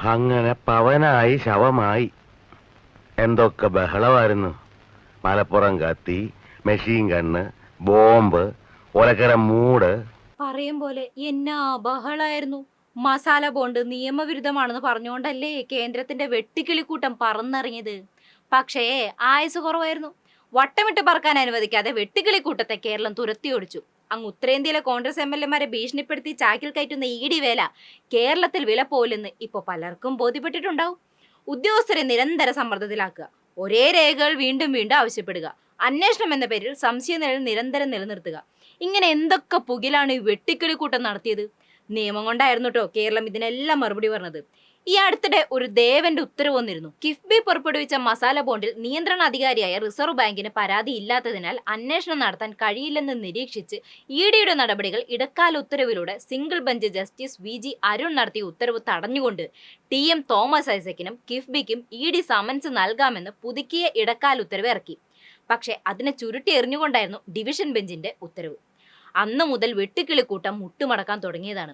അങ്ങനെ പവനായി ശവമായി. എന്തൊക്കെ ബഹളമായിരുന്നു. മലപ്പുറം കത്തി മെഷീൻ കണ്ണ് ബോംബ് ഒലക്കര മൂട്. പറയും പോലെ എന്നാ ബഹളായിരുന്നു. മസാല ബോണ്ട് നിയമവിരുദ്ധമാണെന്ന് പറഞ്ഞുകൊണ്ടല്ലേ കേന്ദ്രത്തിന്റെ വെട്ടിക്കിളിക്കൂട്ടം പറന്നിറങ്ങിയത് പക്ഷേ ആയുസ് കുറവായിരുന്നു. വട്ടമിട്ട് പറക്കാൻ അനുവദിക്കാതെ വെട്ടിക്കിളിക്കൂട്ടത്തെ കേരളം തുരത്തിയോടിച്ചു അങ്ങ് ഉത്തരേന്ത്യയിലെ കോൺഗ്രസ് എം എൽ എമാരെ ഭീഷണിപ്പെടുത്തി ചാക്കിൽ കയറ്റുന്ന ഇ ഡി വേല കേരളത്തിൽ വില പോലെന്ന് ഇപ്പൊ പലർക്കും ബോധ്യപ്പെട്ടിട്ടുണ്ടാവും. ഉദ്യോഗസ്ഥരെ നിരന്തര സമ്മർദ്ദത്തിലാക്കുക. ഒരേ രേഖകൾ വീണ്ടും വീണ്ടും ആവശ്യപ്പെടുക. അന്വേഷണം എന്ന പേരിൽ സംശയനിഴൽ നിരന്തരം നിലനിർത്തുക. ഇങ്ങനെ എന്തൊക്കെ പുകിലാണ് ഈ വെട്ടിക്കിളിക്കൂട്ടം നടത്തിയത്? നിയമം കൊണ്ടായിരുന്നു കേട്ടോ കേരളം ഇതിനെല്ലാം മറുപടി പറഞ്ഞത്. ഈ അടുത്തിടെ ഒരു ദേവന്റെ ഉത്തരവ് വന്നിരുന്നു. കിഫ്ബി പുറപ്പെടുവിച്ച മസാല ബോണ്ടിൽ നിയന്ത്രണ അധികാരിയായ റിസർവ് ബാങ്കിന് പരാതി ഇല്ലാത്തതിനാൽ അന്വേഷണം നടത്താൻ കഴിയില്ലെന്ന് നിരീക്ഷിച്ച് ഇ ഡിയുടെ നടപടികൾ ഇടക്കാല ഉത്തരവിലൂടെ single bench justice V G Arun നടത്തിയ ഉത്തരവ് തടഞ്ഞുകൊണ്ട് ടി എം തോമസ് ഐസക്കിനും കിഫ്ബിക്കും ഇ ഡി സമൻസ് നൽകാമെന്ന് പുതുക്കിയ ഇടക്കാല ഉത്തരവ് ഇറക്കി. പക്ഷേ അതിനെ ചുരുട്ടി എറിഞ്ഞുകൊണ്ടായിരുന്നു ഡിവിഷൻ ബെഞ്ചിന്റെ ഉത്തരവ്. അന്ന് മുതൽ വെട്ടുക്കിളിക്കൂട്ടം മുട്ടുമടക്കാൻ തുടങ്ങിയതാണ്.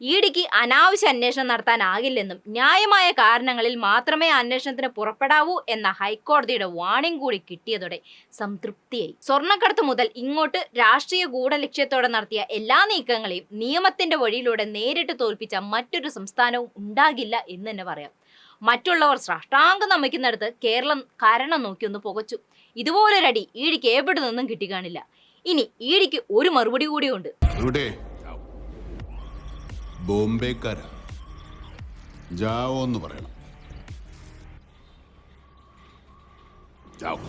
ഇഡിക്ക് അനാവശ്യ അന്വേഷണം നടത്താനാകില്ലെന്നും ന്യായമായ കാരണങ്ങളിൽ മാത്രമേ അന്വേഷണത്തിന് പുറപ്പെടാവൂ എന്ന ഹൈക്കോടതിയുടെ വാണിംഗ് കൂടി കിട്ടിയതോടെ സംതൃപ്തിയായി. സ്വർണക്കടത്ത് മുതൽ ഇങ്ങോട്ട് രാഷ്ട്രീയ ഗൂഢലക്ഷ്യത്തോടെ നടത്തിയ എല്ലാ നീക്കങ്ങളെയും നിയമത്തിന്റെ വഴിയിലൂടെ നേരിട്ട് തോൽപ്പിച്ച മറ്റൊരു സംസ്ഥാനവും ഉണ്ടാകില്ല എന്ന് തന്നെ പറയാം. മറ്റുള്ളവർ സ്രഷ്ടാംഗം നമിക്കുന്നിടത്ത് കേരളം കാരണം നോക്കി ഒന്ന് പുകച്ചു. ഇതുപോലൊരടി ഈടിക്ക് എവിടെ നിന്നും കിട്ടിക്കാണില്ല. ഇനി ഈടിക്ക് ഒരു മറുപടി കൂടിയുണ്ട്. ബോംബെക്കാരാ. ജാവോ എന്ന് പറയണം. ജാവോ.